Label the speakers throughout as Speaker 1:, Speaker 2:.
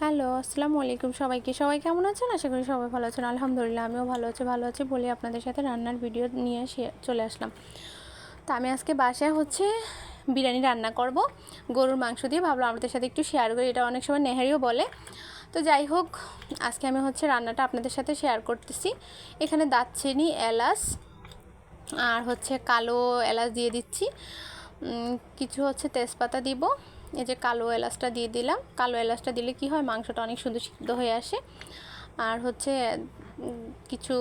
Speaker 1: Hello, আসসালামু আলাইকুম সবাইকে। সবাই কেমন আছেন? আশা করি সবাই ভালো আছেন। আলহামদুলিল্লাহ, আমিও ভালো আছি ভালো আছি বলে আপনাদের সাথে রান্নার ভিডিও নিয়ে চলে আসলাম। তো আমি আজকে বাসায় হচ্ছে বিরিয়ানি রান্না করব। গরুর মাংস দিয়ে ভাবলাম আপনাদের সাথে একটু শেয়ার করি। এটা অনেক সময় নেহারিও বলে। তো যাই হোক, আজকে আমি হচ্ছে রান্নাটা আপনাদের সাথে শেয়ার করতেছি। এখানে দারচিনি, এলাচ আর হচ্ছে কালো এলাচ দিয়ে দিচ্ছি। কিছু হচ্ছে তেজপাতা দিব। এই যে কালো এলাচটা দিয়ে দিলাম। কালো এলাচটা দিলে কি হয়, মাংসটা অনেক সুন্দর সিদ্ধ হয়ে আসে। আর হচ্ছে কিছু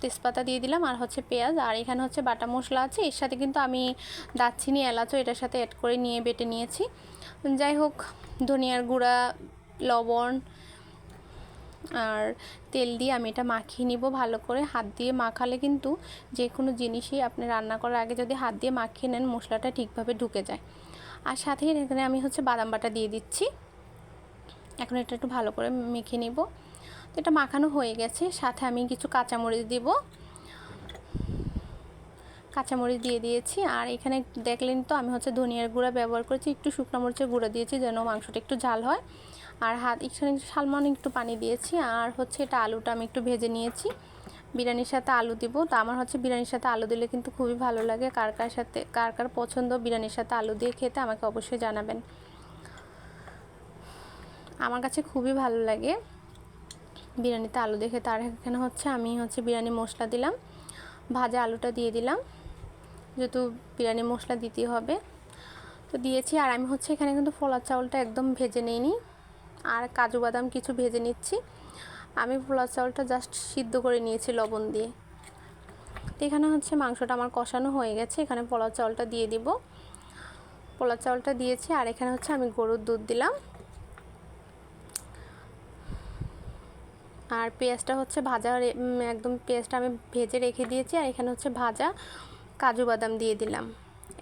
Speaker 1: তেজপাতা দিয়ে দিলাম আর হচ্ছে পেঁয়াজ। আর এখানে হচ্ছে বাটা মশলা আছে, এর সাথে কিন্তু আমি দারচিনি, এলাচও এটার সাথে অ্যাড করে নিয়ে বেটে নিয়েছি। যাই হোক, ধনিয়ার গুঁড়া, লবণ আর তেল দিয়ে আমি এটা মাখিয়ে নিব ভালো করে। হাত দিয়ে মাখালে কিন্তু যে কোনো জিনিসই আপনি রান্না করার আগে যদি হাত দিয়ে মাখিয়ে নেন, মশলাটা ঠিকভাবে ঢুকে যায়। আর সাথে এখানে আমি হচ্ছে বাদাম বাটা দিয়ে দিচ্ছি। এখন এটা একটু ভালো করে মেখে নিব। তো এটা মাখানো হয়ে গেছে, সাথে আমি কিছু কাঁচামরিচ দিব। কাঁচামরিচ দিয়ে দিয়েছি, আর এখানে দেখলেন তো আমি হচ্ছে ধনিয়ার গুঁড়া ব্যবহার করেছি, একটু শুকনো মরিচের গুঁড়া দিয়েছি যেন মাংসটা একটু ঝাল হয়। আর হাত এখানে সালমান একটু পানি দিয়েছি, আর হচ্ছে এটা আলুটা আমি একটু ভেজে নিয়েছি। বিরিয়ানির সাথে আলু দিব। তো আমার হচ্ছে বিরিয়ানির সাথে আলু দিলে কিন্তু খুবই ভালো লাগে। কার কার সাথে, কার কার পছন্দ বিরিয়ানির সাথে আলু দিয়ে খেতে আমাকে অবশ্যই জানাবেন। আমার কাছে খুবই ভালো লাগে বিরিয়ানিতে আলু দিয়ে খেতে। আর এখানে হচ্ছে আমি হচ্ছে বিরিয়ানি মশলা দিলাম। ভাজা আলুটা দিয়ে দিলাম। যেহেতু বিরিয়ানি মশলা দিতে হবে। তো দিয়েছি। আর আমি হচ্ছে এখানে কিন্তু ফলার চাউলটা একদম ভেজে নিইনি। আর কাজু বাদাম কিছু ভেজে নিচ্ছি। আমি ফলার চাউলটা জাস্ট সিদ্ধ করে নিয়েছি লবণ দিয়ে। এখানে হচ্ছে মাংসটা আমার কষানো হয়ে গেছে, এখানে পোলাও চাউলটা দিয়ে দিব। পোলাও চাউলটা দিয়েছি আর এখানে হচ্ছে আমি গরুর দুধ দিলাম। আর পেঁয়াজটা হচ্ছে ভাজা একদম পেঁয়াজটা আমি ভেজে রেখে দিয়েছি আর এখানে হচ্ছে ভাজা কাজু বাদাম দিয়ে দিলাম।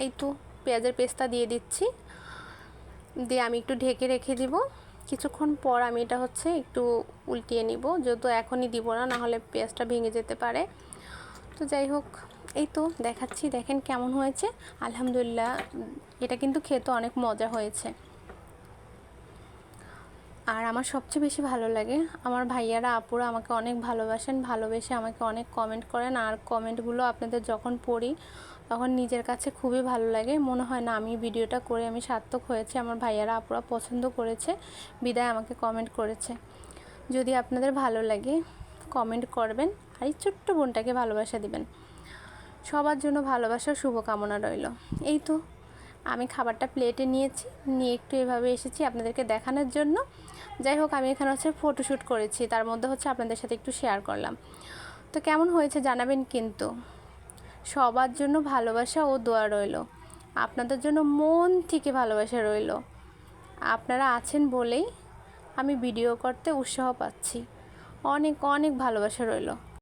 Speaker 1: এই তো পেঁয়াজের পেস্তা দিয়ে দিচ্ছি। দিয়ে আমি একটু ঢেকে রেখে দিব। কিছুক্ষণ পর আমি এটা হচ্ছে একটু উল্টিয়ে নিব। যেহেতু এখনই দিব না, নাহলে পেঁয়াজটা ভেঙে যেতে পারে। তো যাই হোক, এই তো দেখাচ্ছি, দেখেন কেমন হয়েছে। আলহামদুলিল্লাহ, এটা কিন্তু খেতে অনেক মজা হয়েছে। আর আমার সবচেয়ে বেশি ভালো লাগে, আমার ভাইয়ারা, আপুরা আমাকে অনেক ভালোবাসেন, ভালোবেসে আমাকে অনেক কমেন্ট করেন। আর কমেন্টগুলো আপনাদের যখন পড়ি, তখন নিজের কাছে খুবই ভালো লাগে। মনে হয় না, আমি ভিডিওটা করে আমি সার্থক হয়েছে, আমার ভাইয়ারা, আপুরা পছন্দ করেছে, বিদায় আমাকে কমেন্ট করেছে। যদি আপনাদের ভালো লাগে কমেন্ট করবেন আর এই ছোট্ট বোনটাকে ভালোবাসা দিবেন। সবার জন্য ভালোবাসার শুভকামনা রইল। এই তো, আমি খাবারটা প্লেটে নিয়েছি, নিয়ে একটু এভাবে এসেছি আপনাদেরকে দেখানোর জন্য। যাই হোক, আমি এখানে হচ্ছে ফটোশ্যুট করেছি। তার মধ্যে হচ্ছে আপনাদের সাথে একটু শেয়ার করলাম। তো কেমন হয়েছে জানাবেন কিন্তু। সবার জন্য ভালোবাসা ও দোয়া রইল। আপনাদের জন্য মন থেকে ভালোবাসা রইল। আপনারা আছেন বলেই আমি ভিডিও করতে উৎসাহ পাচ্ছি। অনেক অনেক ভালোবাসা রইল।